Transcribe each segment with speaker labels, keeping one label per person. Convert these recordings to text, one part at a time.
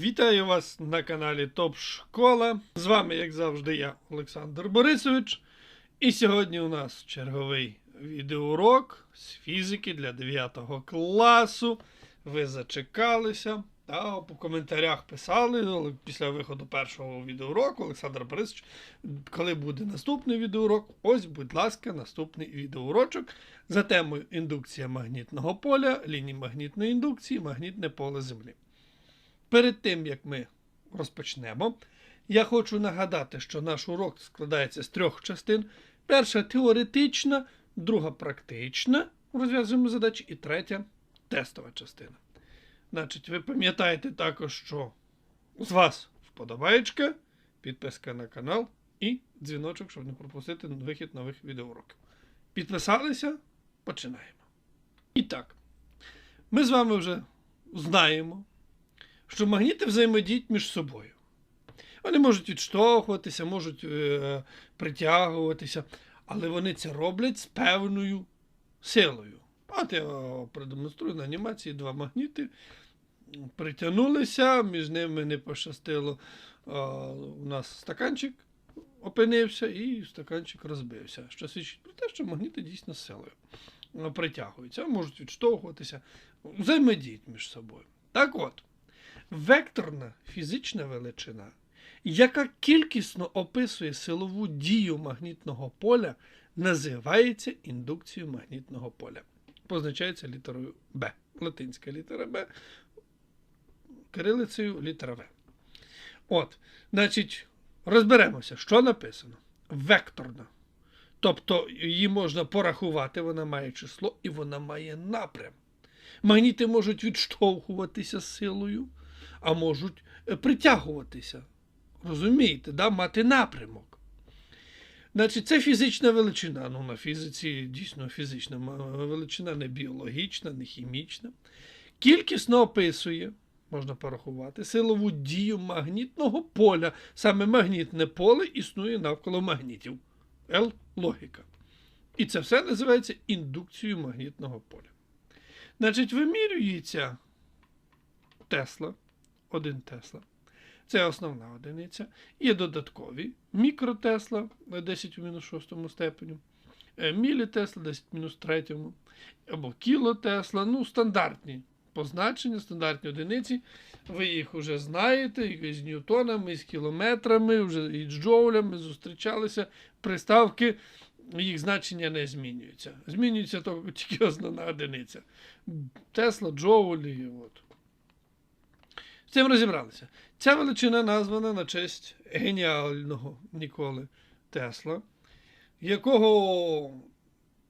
Speaker 1: Вітаю вас на каналі Топ Школа. З вами, як завжди, я, Олександр Борисович. І сьогодні у нас черговий відеоурок з фізики для 9 класу. Ви зачекалися. Та по коментарях писали після виходу першого відеоуроку Олександр Борисович, коли буде наступний відеоурок, ось, будь ласка, наступний відеоурочок за темою індукція магнітного поля, лінії магнітної індукції, магнітне поле Землі. Перед тим як ми розпочнемо, я хочу нагадати, що наш урок складається з трьох частин: перша теоретична, друга практична, розв'язуємо задачі, і третя тестова частина. Значить, ви пам'ятаєте також, що з вас вподобаєчка, підписка на канал і дзвіночок, щоб не пропустити вихід нових відеоуроків. Підписалися? Починаємо. І так, ми з вами вже знаємо, що магніти взаємодіють між собою. Вони можуть відштовхуватися, можуть е, притягуватися, але вони це роблять з певною силою. От я продемонструю на анімації два магніти. Притягнулися, між ними не пощастило. А, у нас стаканчик опинився і стаканчик розбився. Що свідчить про те, що магніти дійсно силою притягуються, можуть відштовхуватися, взаємодіють між собою. Так от, векторна фізична величина, яка кількісно описує силову дію магнітного поля, називається індукцією магнітного поля. Позначається літерою Б. Латинська літера Б, кирилицею літера В. От, значить, розберемося, що написано. Векторна. Тобто її можна порахувати, вона має число і вона має напрям. Магніти можуть відштовхуватися силою, а можуть е, притягуватися. Розумієте, да? мати напрямок. Значить, це фізична величина. Ну, на фізиці дійсно фізична величина, не біологічна, не хімічна. Кількісно описує, можна порахувати, силову дію магнітного поля. Саме магнітне поле існує навколо магнітів. Л логіка. І це все називається індукцією магнітного поля. Значить, вимірюється Тесла, один Тесла. Це основна одиниця. Є додаткові мікротесла 10 в мінус 6 степеню, е, мілітесла 10 в мінус 3, або кілотесла, ну, стандартні позначення, стандартні одиниці. Ви їх вже знаєте, і з ньютонами, і з кілометрами, вже і з джоулями зустрічалися. Приставки, їх значення не змінюються. Змінюється тільки основна одиниця. Тесла, джоулі. От. З цим розібралися. Ця величина названа на честь геніального Ніколи Тесла, якого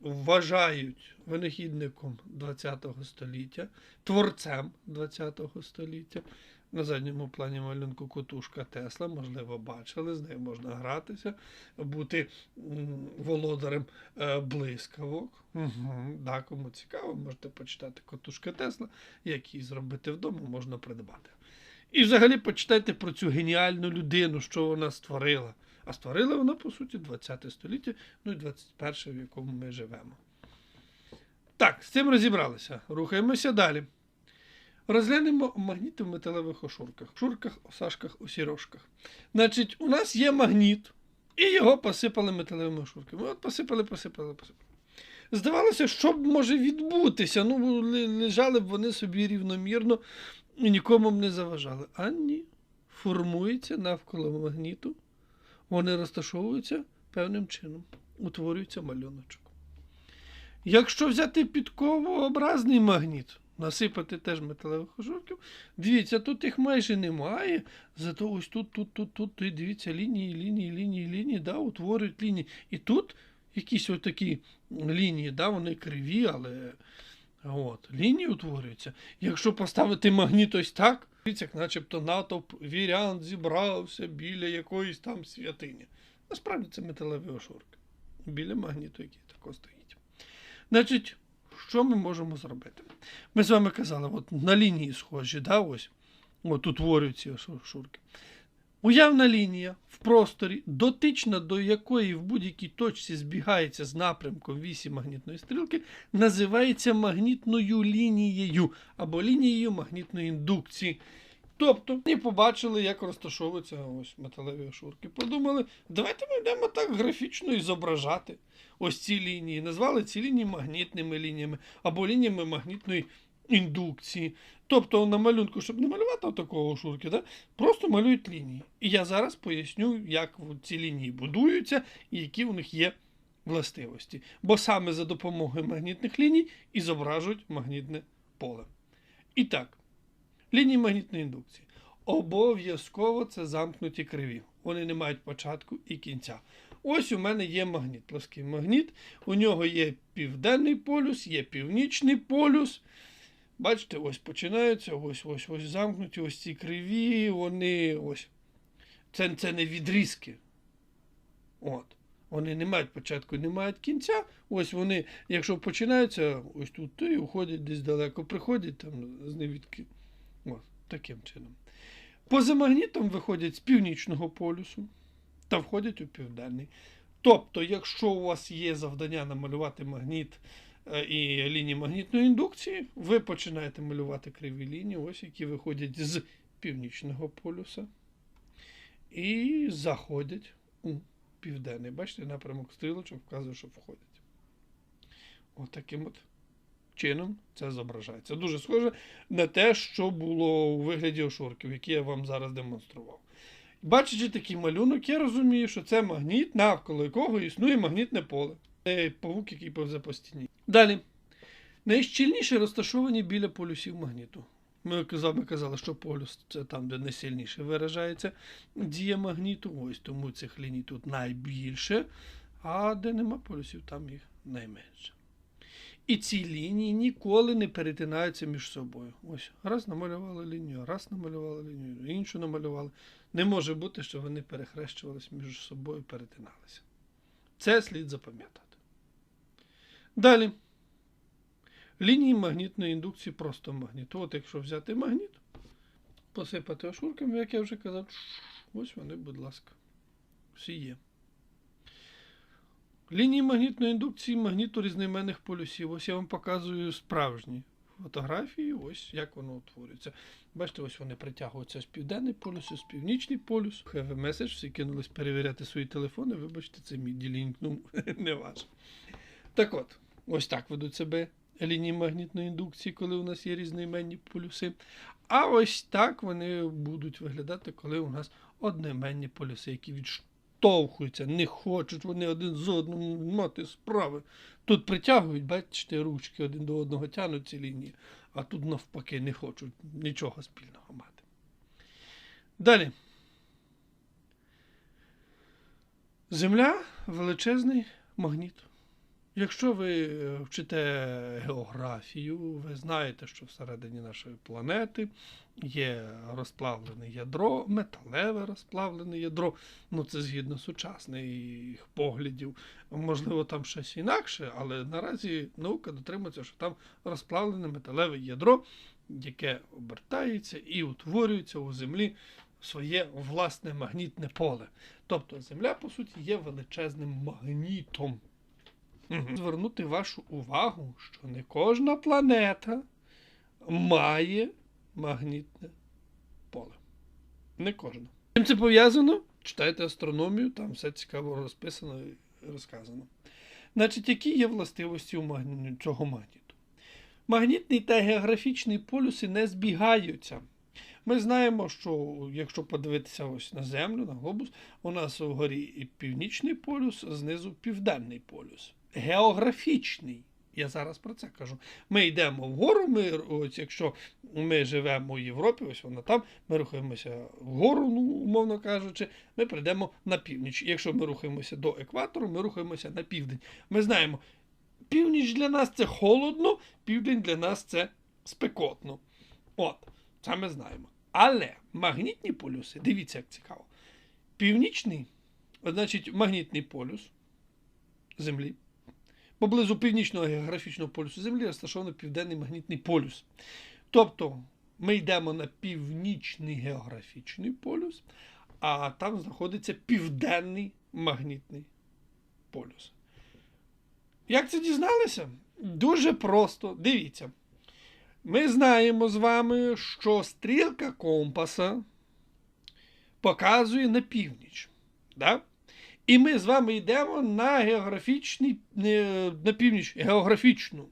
Speaker 1: вважають винахідником ХХ століття, творцем ХХ століття. На задньому плані малюнку котушка Тесла, можливо, бачили, з нею можна гратися, бути володарем е, блискавок. Угу, да, Кому цікаво, можете почитати котушка Тесла, як її зробити вдома, можна придбати. І взагалі почитайте про цю геніальну людину, що вона створила. А створила вона, по суті, 20 століття, ну і 21, в якому ми живемо. Так, з цим розібралися. Рухаємося далі. Розглянемо магніти в металевих ошурках, шурках, осашках, осірошках. Значить, у нас є магніт, і його посипали металевими ошурками. От посипали, посипали, посипали. Здавалося, що може відбутися. Ну, лежали б вони собі рівномірно і нікому б не заважали. А ні. Формується навколо магніту. Вони розташовуються певним чином, утворюється малюночок. Якщо взяти підковообразний магніт, насипати теж металевих ошурків, дивіться, тут їх майже немає. Зато ось тут, тут, тут, тут, тут дивіться, лінії, лінії, лінії, лінії, да, утворюють лінії. І тут якісь отакі лінії, да, вони криві, але от, лінії утворюються. Якщо поставити магніт ось так, як начебто натовп вірян зібрався біля якоїсь там святині. Насправді це металеві ошурки. Біля магніту, який тако стоїть. Значить, що ми можемо зробити? Ми з вами казали, от на лінії схожі, да, ось, от утворюються шурки. Уявна лінія в просторі, дотична до якої в будь-якій точці збігається з напрямком вісі магнітної стрілки, називається магнітною лінією або лінією магнітної індукції. Тобто, вони побачили, як розташовуються ось металеві шурки. Подумали, давайте ми йдемо так графічно і зображати ось ці лінії. Назвали ці лінії магнітними лініями або лініями магнітної індукції. Тобто на малюнку, щоб не малювати такого шурки, да, просто малюють лінії. І я зараз поясню, як ці лінії будуються і які у них є властивості. Бо саме за допомогою магнітних ліній і зображують магнітне поле. І так, лінії магнітної індукції. Обов'язково це замкнуті криві. Вони не мають початку і кінця. Ось у мене є магніт, плоский магніт. У нього є південний полюс, є північний полюс. Бачите, ось починаються, ось ось ось замкнуті, ось ці криві, вони ось. Це це не відрізки. От. Вони не мають початку, не мають кінця. Ось вони, якщо починаються, ось тут, то і уходять десь далеко, приходять там з невідки. Таким чином. Поза магнітом виходять з північного полюсу та входять у південний. Тобто, якщо у вас є завдання намалювати магніт і лінії магнітної індукції, ви починаєте малювати криві лінії, ось які виходять з північного полюса і заходять у південний. Бачите, напрямок стрілочок вказує, що входять. Ось таким от чином це зображається. Дуже схоже на те, що було у вигляді ошурків, які я вам зараз демонстрував. Бачачи такий малюнок, я розумію, що це магніт, навколо якого існує магнітне поле. Це павук, який повзе по стіні. Далі. Найщільніше розташовані біля полюсів магніту. Ми казали, казали, що полюс це там, де найсильніше виражається дія магніту. Ось тому цих ліній тут найбільше, а де нема полюсів, там їх найменше. І ці лінії ніколи не перетинаються між собою. Ось раз намалювали лінію, раз намалювали лінію, іншу намалювали. Не може бути, що вони перехрещувалися між собою, перетиналися. Це слід запам'ятати. Далі. Лінії магнітної індукції просто магніту. От якщо взяти магніт, посипати ошурками, як я вже казав, ось вони, будь ласка, всі є. Лінії магнітної індукції магніту різноіменних полюсів. Ось я вам показую справжні фотографії, ось як воно утворюється. Бачите, ось вони притягуються з південний полюс, з північний полюс. Have a message, всі кинулись перевіряти свої телефони. Вибачте, це мій ділінг, ну не ваш. Так от, ось так ведуть себе лінії магнітної індукції, коли у нас є різноіменні полюси. А ось так вони будуть виглядати, коли у нас одноіменні полюси, які відштовхуються, не хочуть вони один з одним мати справи. Тут притягують, бачите, ручки один до одного тянуть ці лінії, а тут навпаки не хочуть нічого спільного мати. Далі. Земля величезний магніт. Якщо ви вчите географію, ви знаєте, що всередині нашої планети є розплавлене ядро, металеве розплавлене ядро. Ну, це згідно сучасних поглядів. Можливо, там щось інакше, але наразі наука дотримується, що там розплавлене металеве ядро, яке обертається і утворюється у землі своє власне магнітне поле. Тобто Земля, по суті, є величезним магнітом. Звернути вашу увагу, що не кожна планета має магнітне поле. Не кожна. Чим це пов'язано? Читайте астрономію, там все цікаво розписано і розказано. Значить, які є властивості у магні... цього магніту? Магнітний та географічний полюси не збігаються. Ми знаємо, що якщо подивитися ось на Землю, на глобус, у нас угорі і північний полюс, а знизу південний полюс географічний. Я зараз про це кажу. Ми йдемо вгору, ми, ось якщо ми живемо у Європі, ось вона там, ми рухаємося вгору, ну, умовно кажучи, ми прийдемо на північ. Якщо ми рухаємося до екватору, ми рухаємося на південь. Ми знаємо, північ для нас це холодно, південь для нас це спекотно. От, це ми знаємо. Але магнітні полюси, дивіться, як цікаво. Північний, значить, магнітний полюс Землі. Поблизу північного географічного полюсу Землі розташований південний магнітний полюс. Тобто ми йдемо на північний географічний полюс, а там знаходиться південний магнітний полюс. Як це дізналися? Дуже просто. Дивіться. ми знаємо з вами, що стрілка компаса показує на північ. Да? І ми з вами йдемо на географічний, на північ, географічну.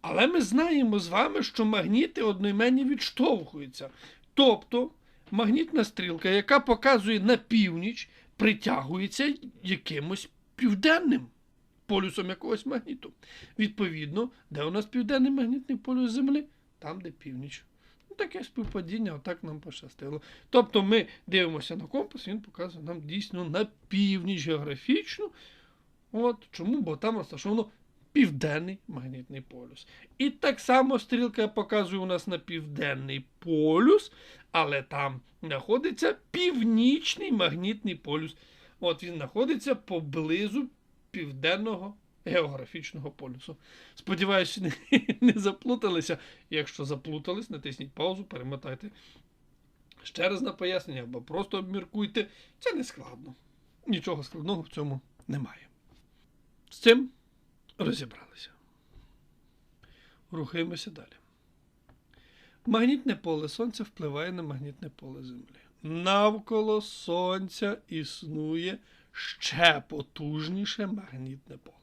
Speaker 1: Але ми знаємо з вами, що магніти одноіменні відштовхуються. Тобто магнітна стрілка, яка показує на північ, притягується якимось південним полюсом якогось магніту. Відповідно, де у нас південний магнітний полюс Землі? Там, де північ. Таке співпадіння, отак нам пощастило. Тобто ми дивимося на компас, він показує нам дійсно на північ географічну. От чому? Бо там розташовано південний магнітний полюс. І так само стрілка показує у нас на південний полюс, але там знаходиться північний магнітний полюс. От він знаходиться поблизу південного географічного полюсу. Сподіваюся, не, не заплуталися. Якщо заплутались, натисніть паузу, перемотайте ще раз на пояснення або просто обміркуйте. Це не складно. Нічого складного в цьому немає. З цим розібралися. Рухаємося далі. Магнітне поле Сонця впливає на магнітне поле Землі. Навколо Сонця існує ще потужніше магнітне поле.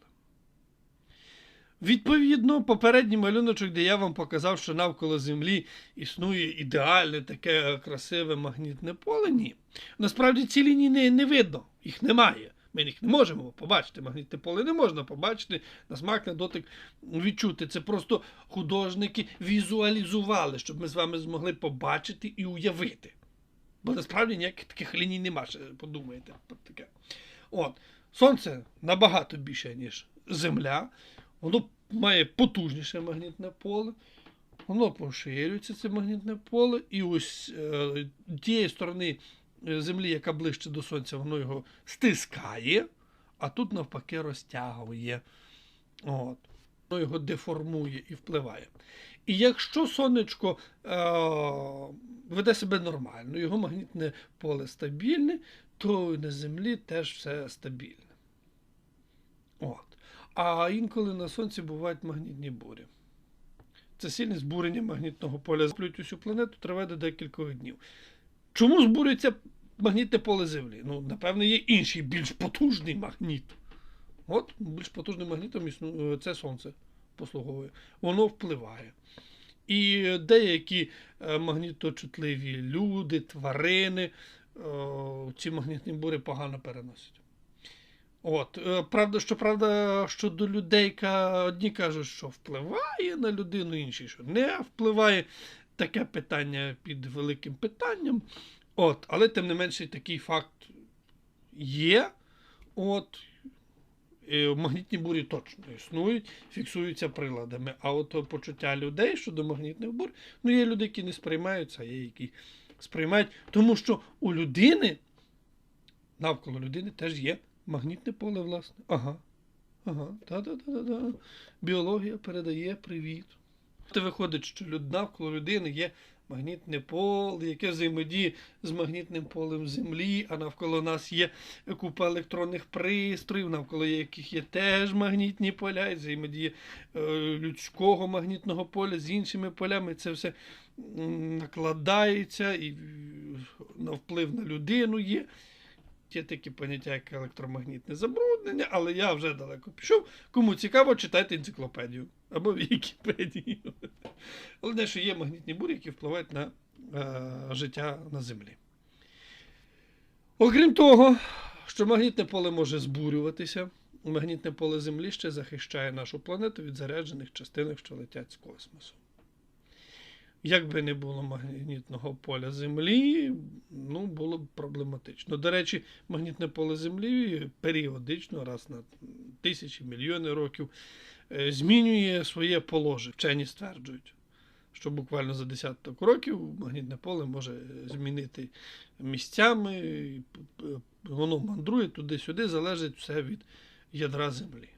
Speaker 1: Відповідно, попередній малюночок, де я вам показав, що навколо Землі існує ідеальне таке красиве магнітне поле, ні. Насправді ці лінії не, не видно, їх немає. Ми їх не можемо побачити. Магнітне поле не можна побачити, на смак, на дотик відчути. Це просто художники візуалізували, щоб ми з вами змогли побачити і уявити. Бо насправді ніяких таких ліній нема, ще подумайте. про таке. От. Сонце набагато більше, ніж Земля. Воно має потужніше магнітне поле. Воно поширюється, це магнітне поле, і ось е, тієї сторони е, Землі, яка ближче до Сонця, воно його стискає, а тут навпаки розтягує. От. Воно його деформує і впливає. І якщо сонечко е, веде себе нормально, його магнітне поле стабільне, то на Землі теж все стабільне. От. А інколи на Сонці бувають магнітні бурі. Це сильне збурення магнітного поля. Заплюють усю планету триває до декількох днів. Чому збурюється магнітне поле Землі? Ну, напевно, є інший більш потужний магніт. От, більш потужним магнітом існує це Сонце послуговує. Воно впливає. І деякі е, магніточутливі люди, тварини е, ці магнітні бурі погано переносять. От, е, правда, що правда, щодо людей, одні кажуть, що впливає на людину, інші, що не впливає. Таке питання під великим питанням. От, Але тим не менше такий факт є. От, Магнітні бурі точно існують, фіксуються приладами. А от почуття людей щодо магнітних бур, ну є люди, які не сприймаються, а є які сприймають, тому що у людини, навколо людини теж є магнітне поле, власне. Ага. Ага, та-та-та-та. Біологія передає привіт. Це виходить, що навколо людини є магнітне поле, яке взаємодіє з магнітним полем Землі, а навколо нас є купа електронних пристроїв, навколо яких є теж магнітні поля, і взаємодія е, людського магнітного поля з іншими полями. Це все накладається і на вплив на людину є. Є такі поняття, як електромагнітне забруднення, але я вже далеко пішов. Кому цікаво, читайте енциклопедію або Вікіпедію. Головне, що є магнітні бурі, які впливають на е, життя на Землі. Окрім того, що магнітне поле може збурюватися, магнітне поле Землі ще захищає нашу планету від заряджених частинок, що летять з космосу. Як би не було магнітного поля Землі, ну, було б проблематично. До речі, магнітне поле Землі періодично, раз на тисячі, мільйони років, е, змінює своє положення. Вчені стверджують, що буквально за десяток років магнітне поле може змінити місцями, воно мандрує туди-сюди, залежить все від ядра Землі.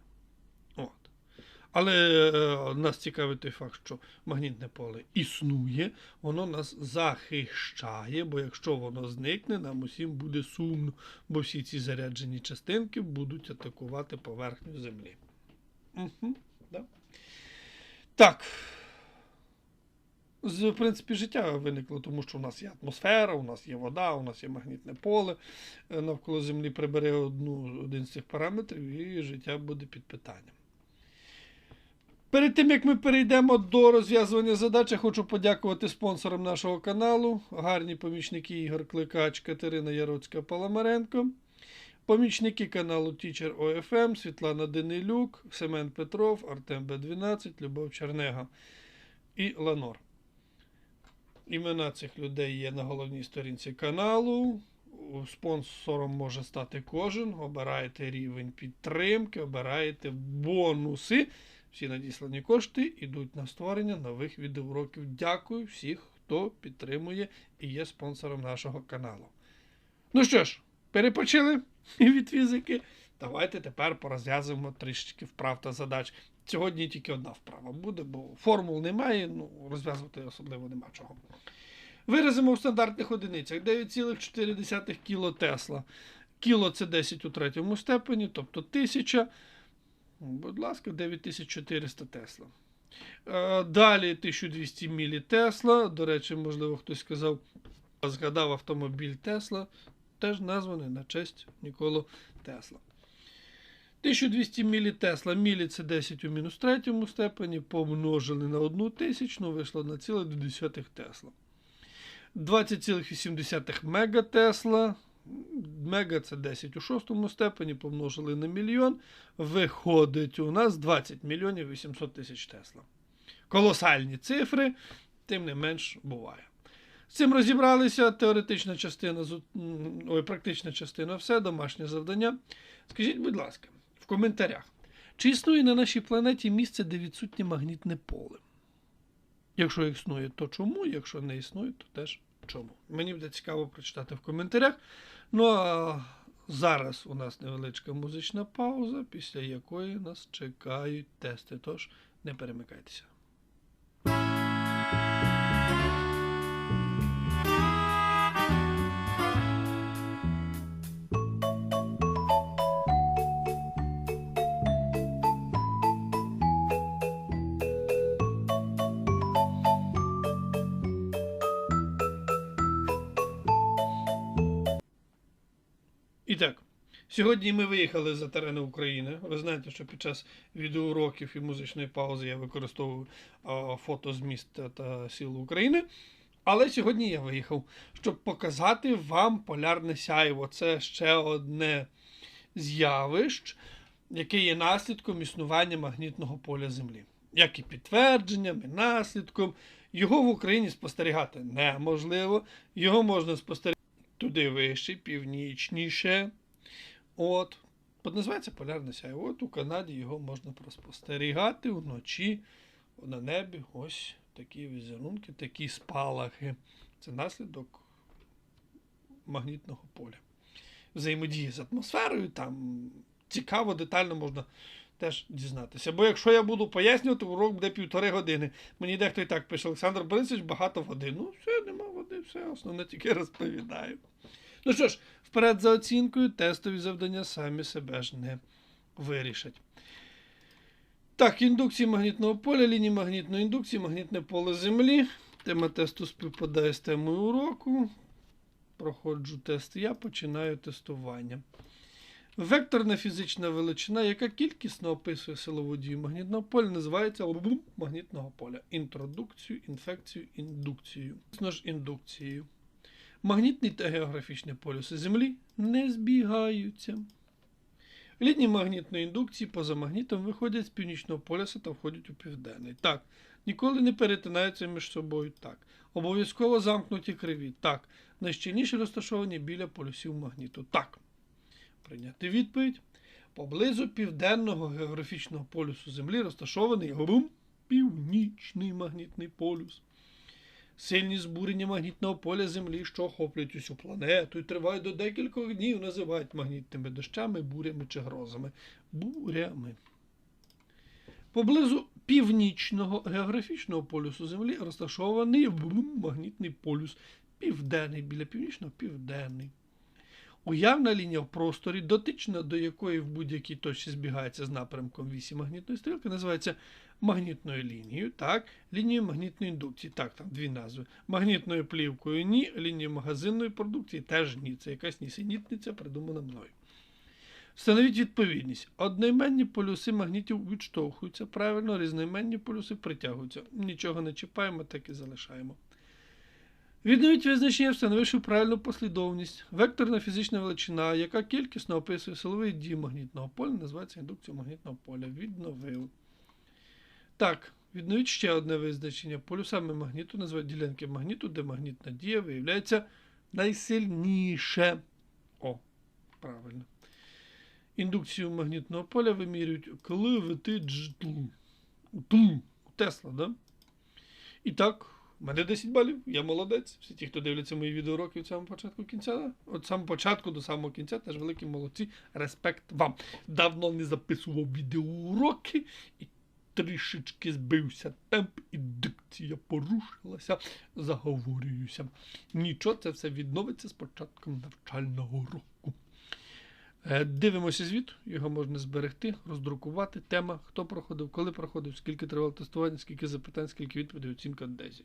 Speaker 1: Але е, нас цікавить той факт, що магнітне поле існує, воно нас захищає, бо якщо воно зникне, нам усім буде сумно, бо всі ці заряджені частинки будуть атакувати поверхню Землі. Угу, да. Так. з в принципі, життя виникло, тому що у нас є атмосфера, у нас є вода, у нас є магнітне поле. Е, Навколо Землі прибере одну, один з цих параметрів, і життя буде під питанням. Перед тим як ми перейдемо до розв'язування задач, я хочу подякувати спонсорам нашого каналу, гарні помічники Ігор Кликач, Катерина Яроцька Паламаренко, помічники каналу Teacher OFM, Світлана Денилюк, Семен Петров, Артем Б12, Любов Чернега і Ланор. Імена цих людей є на головній сторінці каналу. Спонсором може стати кожен. Обираєте рівень підтримки, обираєте бонуси. Всі надіслані кошти йдуть на створення нових відеоуроків. Дякую всіх, хто підтримує і є спонсором нашого каналу. Ну що ж, перепочили від фізики. Давайте тепер порозв'язуємо трішечки вправ та задач. Сьогодні тільки одна вправа буде, бо формул немає, ну розв'язувати особливо нема чого. Виразимо в стандартних одиницях 9,4 кіло Тесла. Кіло це 10 у третьому степені, тобто 1000. Будь ласка, 9400 Тесла. Е, Далі 1200 мілі Тесла. До речі, можливо, хтось сказав, згадав автомобіль Тесла. Теж названий на честь Ніколу Тесла. 1200 мілі Тесла. Мілі це 10 у мінус третьому степені. Помножили на 1 тисячну, вийшло на ціле до 10 Тесла. 20,8 мега Тесла. Мега це 10 у шостому степені, помножили на мільйон. Виходить у нас 20 мільйонів 800 тисяч Тесла. Колосальні цифри, тим не менш буває. З цим розібралися. Теоретична частина, ой, практична частина, все, домашнє завдання. Скажіть, будь ласка, в коментарях, чи існує на нашій планеті місце, де відсутнє магнітне поле? Якщо існує, то чому? Якщо не існує, то теж чому. Мені буде цікаво прочитати в коментарях. Ну а зараз у нас невеличка музична пауза, після якої нас чекають тести. Тож не перемикайтеся. Сьогодні ми виїхали за терени України. Ви знаєте, що під час відеоуроків і музичної паузи я використовую фото з міста та сіл України. Але сьогодні я виїхав, щоб показати вам полярне сяйво. Це ще одне з'явищ, яке є наслідком існування магнітного поля Землі. Як і підтвердженням, і наслідком. Його в Україні спостерігати неможливо. Його можна спостерігати туди вище, північніше. От. Називається полярне сяйво. От у Канаді його можна спостерігати вночі на небі. Ось такі візерунки, такі спалахи. Це наслідок магнітного поля. Взаємодії з атмосферою, там цікаво, детально можна теж дізнатися. Бо якщо я буду пояснювати, урок буде півтори години. Мені дехто і так пише, Олександр Борисович, багато води. Ну, все, нема води, все, основне тільки розповідаю. Ну що ж, вперед за оцінкою, тестові завдання самі себе ж не вирішать. Так, індукції магнітного поля, лінії магнітної індукції, магнітне поле Землі. Тема тесту співпадає з темою уроку. Проходжу тест я, починаю тестування. Векторна фізична величина, яка кількісно описує силову дію магнітного поля, називається магнітного поля. Інтродукцію, інфекцію, індукцію. Звісно ж, індукцією. Магнітний та географічний полюси Землі не збігаються. Лінії магнітної індукції поза магнітом виходять з північного полюса та входять у південний. Так. Ніколи не перетинаються між собою. Так. Обов'язково замкнуті криві. Так. Найщільніше розташовані біля полюсів магніту. Так. Прийняти відповідь. Поблизу південного географічного полюсу Землі розташований грум північний магнітний полюс. Сильні збурення магнітного поля Землі, що охоплюють усю планету і тривають до декількох днів, називають магнітними дощами, бурями чи грозами. Бурями. Поблизу північного географічного полюсу Землі розташований магнітний полюс південний, біля північного південний. Уявна лінія в просторі, дотична до якої в будь-якій точці збігається з напрямком вісі магнітної стрілки, називається магнітною лінією, так, лінією магнітної індукції, так, там дві назви. Магнітною плівкою ні, лінією магазинної продукції теж ні. Це якась нісенітниця, придумана мною. Встановіть відповідність. Одноіменні полюси магнітів відштовхуються правильно, різноіменні полюси притягуються. Нічого не чіпаємо, так і залишаємо. Відновіть визначення, встановивши правильну послідовність. Векторна фізична величина, яка кількісно описує силовий дій магнітного поля, називається індукцією магнітного поля. Відновив. Так, відновіть ще одне визначення. Полюсами магніту називають ділянки магніту, де магнітна дія виявляється найсильніше. О, правильно. Індукцію магнітного поля вимірюють, коли летить жтл. Тл. Тесла, да? І так, у мене 10 балів, я молодець. Всі ті, хто дивляться мої відеоуроки від самого початку кінця, від самого початку до самого кінця, теж великі молодці. Респект вам. Давно не записував відеоуроки і трішечки збився темп, і дикція порушилася, заговорююся. Нічого, це все відновиться з початком навчального року. Е, Дивимося звіт, його можна зберегти, роздрукувати. Тема, хто проходив, коли проходив, скільки тривало тестування, скільки запитань, скільки відповідей, оцінка 10.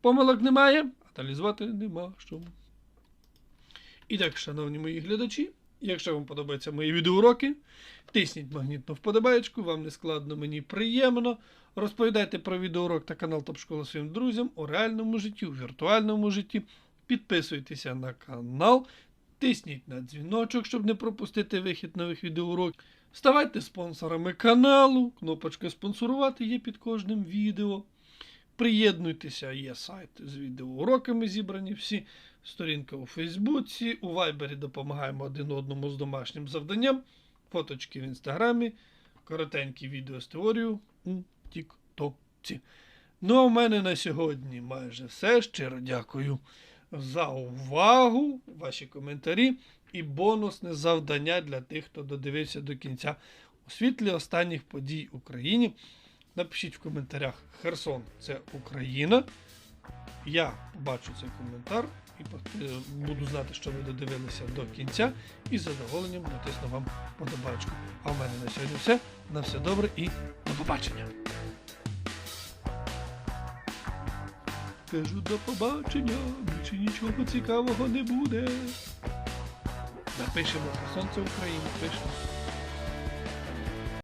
Speaker 1: Помилок немає, аналізувати нема що. І так, шановні мої глядачі, якщо вам подобаються мої відеоуроки, тисніть магнітну вподобаєчку, вам не складно, мені приємно. Розповідайте про відеоурок та канал Топ Школа своїм друзям у реальному житті, у віртуальному житті. Підписуйтеся на канал, тисніть на дзвіночок, щоб не пропустити вихід нових відеоуроків. Ставайте спонсорами каналу. Кнопочка спонсорувати є під кожним відео. Приєднуйтеся, є сайт з відеоуроками зібрані всі. Сторінка у Фейсбуці, у Вайбері допомагаємо один одному з домашнім завданням. Фоточки в інстаграмі, коротенькі відео з теорією у Тіктоці. Ну, а в мене на сьогодні майже все. Щиро дякую за увагу, ваші коментарі і бонусне завдання для тих, хто додивився до кінця у світлі останніх подій в Україні. Напишіть в коментарях Херсон це Україна. Я побачу цей коментар і е, буду знати, що ви додивилися до кінця, і з задоволенням натисну вам подобачку. А в мене на сьогодні все. На все добре і до побачення. Кажу до побачення, більше нічого цікавого не буде. Напишемо сонце України, пишемо.